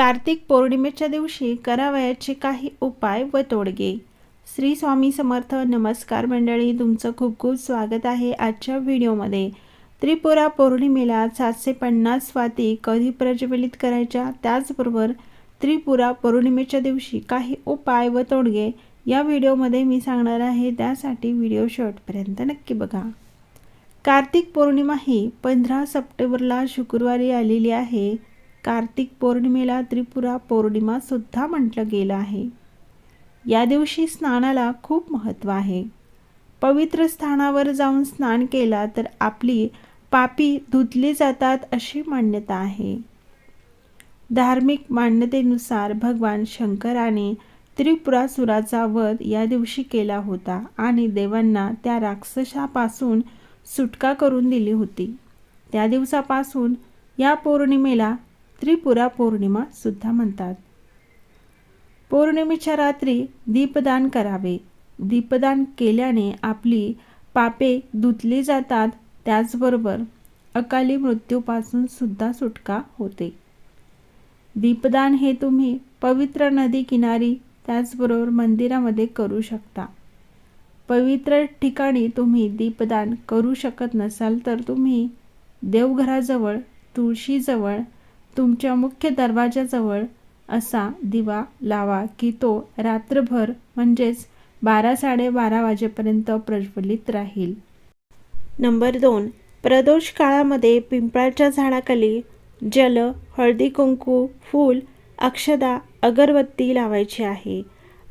कार्तिक पौर्णिमेच्या दिवशी करावयाचे काही उपाय व तोडगे. श्री स्वामी समर्थ नमस्कार मंडळी. तुमचं खूप खूप स्वागत आहे आजच्या व्हिडिओमध्ये. त्रिपुरा पौर्णिमेला सातशे पन्नास स्वाती कधी प्रज्वलित करायच्या? त्याचबरोबर त्रिपुरा पौर्णिमेच्या दिवशी काही उपाय व तोडगे या व्हिडिओमध्ये मी सांगणार आहे. त्यासाठी व्हिडिओ शेवटपर्यंत नक्की बघा. कार्तिक पौर्णिमा ही पंधरा सप्टेंबरला शुक्रवारी आलेली आहे. कार्तिक पौर्णिमेला त्रिपुरा पौर्णिमासुद्धा म्हटलं गेलं आहे. या दिवशी स्नानाला खूप महत्त्व आहे. पवित्र स्थानावर जाऊन स्नान केला तर आपली पापी धुतली जातात अशी मान्यता आहे. धार्मिक मान्यतेनुसार भगवान शंकराने त्रिपुरासुराचा वध या दिवशी केला होता आणि देवांना त्या राक्षसापासून सुटका करून दिली होती. त्या दिवसापासून या पौर्णिमेला त्रिपुरा पौर्णिमा सुद्धा म्हणतात. पौर्णिमेच्या रात्री दीपदान करावे. दीपदान केल्याने आपली पापे धुतली जातात त्याचबरोबर अकाली मृत्यूपासून सुद्धा सुटका होते. दीपदान हे तुम्ही पवित्र नदी किनारी त्याचबरोबर मंदिरामध्ये करू शकता. पवित्र ठिकाणी तुम्ही दीपदान करू शकत नसाल तर तुम्ही देवघराजवळ तुळशीजवळ तुमच्या मुख्य दरवाजाजवळ असा दिवा लावा की तो रात्रभर म्हणजेच बारा साडेबारा वाजेपर्यंत प्रज्वलित राहील. नंबर दोन. प्रदोष काळामध्ये पिंपळाच्या झाडाखाली जल हळदी कुंकू फूल अक्षदा अगरबत्ती लावायची आहे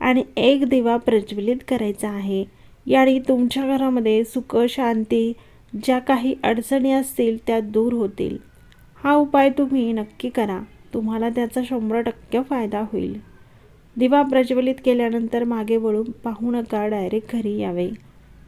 आणि एक दिवा प्रज्वलित करायचा आहे. याने तुमच्या घरामध्ये सुख शांती ज्या काही अडचणी असतील त्या दूर होतील. हा उपाय तुम्ही नक्की करा. तुम्हाला त्याचा शंभर टक्के फायदा होईल. दिवा प्रज्वलित केल्यानंतर मागे वळून पाहू नका डायरेक्ट घरी यावे.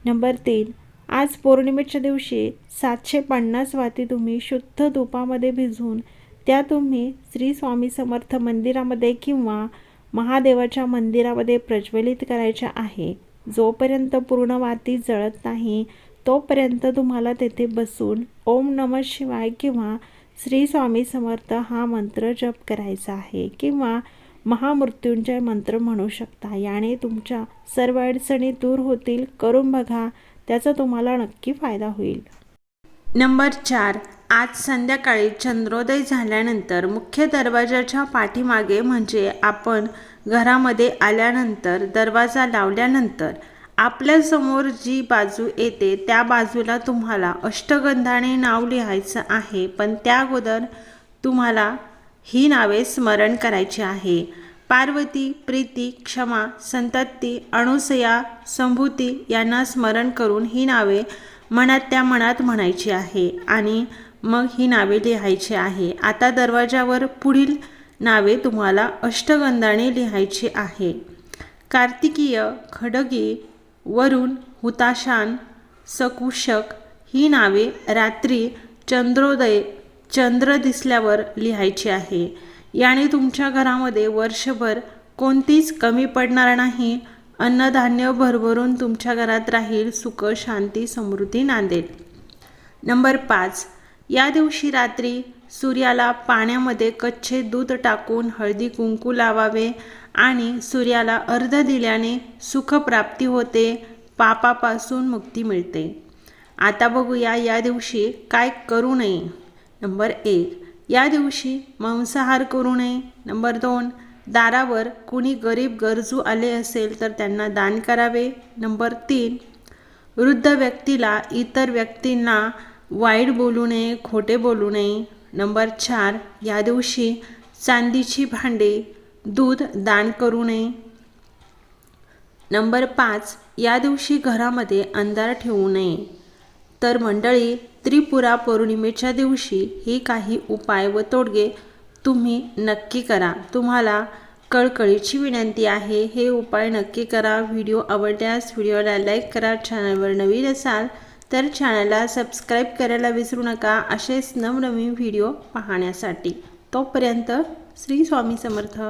नंबर तीन आज पौर्णिमेच्या दिवशी सातशे पन्नास वाती तुम्ही शुद्ध धुपामध्ये भिजवून त्या तुम्ही श्री स्वामी समर्थ मंदिरामध्ये किंवा महादेवाच्या मंदिरामध्ये प्रज्वलित करायच्या आहे. जोपर्यंत पूर्ण वाती जळत नाही तोपर्यंत तुम्हाला तेथे बसून ओम नम शिवाय किंवा श्री स्वामी समर्थ हा मंत्र जप करायचा आहे किंवा महामृत्युंजय मंत्र म्हणू शकता. याने तुमच्या सर्व अडचणी दूर होतील करून बघा त्याचा तुम्हाला नक्की फायदा होईल. नंबर चार. आज संध्याकाळी चंद्रोदय झाल्यानंतर मुख्य दरवाजाच्या पाठीमागे म्हणजे आपण घरामध्ये आल्यानंतर दरवाजा लावल्यानंतर आपल्यासमोर जी बाजू येते त्या बाजूला तुम्हाला अष्टगंधाने नाव लिहायचं आहे. पण त्या अगोदर तुम्हाला ही नावे स्मरण करायची आहे. पार्वती प्रीती क्षमा संतती अणुसया संभूती यांना स्मरण करून ही नावे मनात त्या मनात म्हणायची आहे आणि मग ही नावे लिहायची आहे. आता दरवाजावर पुढील नावे तुम्हाला अष्टगंधाने लिहायची आहे. कार्तिकीय खडगी वरुण हुताशान सकुशक ही नावे रात्री चंद्रोदय चंद्र दिसल्यावर लिहायची आहे. याने तुमच्या घरामध्ये वर्षभर कोणतीच कमी पडणार नाही. अन्नधान्य भरभरून तुमच्या घरात राहील सुख शांती समृद्धी नांदेल नंबर पाच. या दिवशी रात्री सूर्याला पाण्यामध्ये कच्चे दूध टाकून हळदी कुंकू लावावे आणि सूर्याला अर्ध दिल्याने सुखप्राप्ती होते पापापासून मुक्ती मिळते. आता बघूया या दिवशी काय करू नये. नंबर एक या दिवशी मांसाहार करू नये. नंबर दोन दारावर कुणी गरीब गरजू आले असेल तर त्यांना दान करावे. नंबर तीन वृद्ध व्यक्तीला इतर व्यक्तींना वाईट बोलू नये खोटे बोलू नये. नंबर चार या दिवशी चांदीची भांडे दूध दान करू नये. नंबर पाच या दिवशी घरामध्ये अंधार ठेवू नये. तर मंडळी त्रिपुरा पौर्णिमेच्या दिवशी ही काही उपाय व तोडगे तुम्ही नक्की करा. तुम्हाला कळकळीची विनंती आहे. हे उपाय नक्की करा. व्हिडिओ आवडल्यास व्हिडिओला लाईक करा. चॅनलवर नवीन असाल तर चॅनलला सबस्क्राईब करायला विसरू नका. असेच नवनवीन व्हिडिओ पाहण्यासाठी. तोपर्यंत श्री स्वामी समर्थ.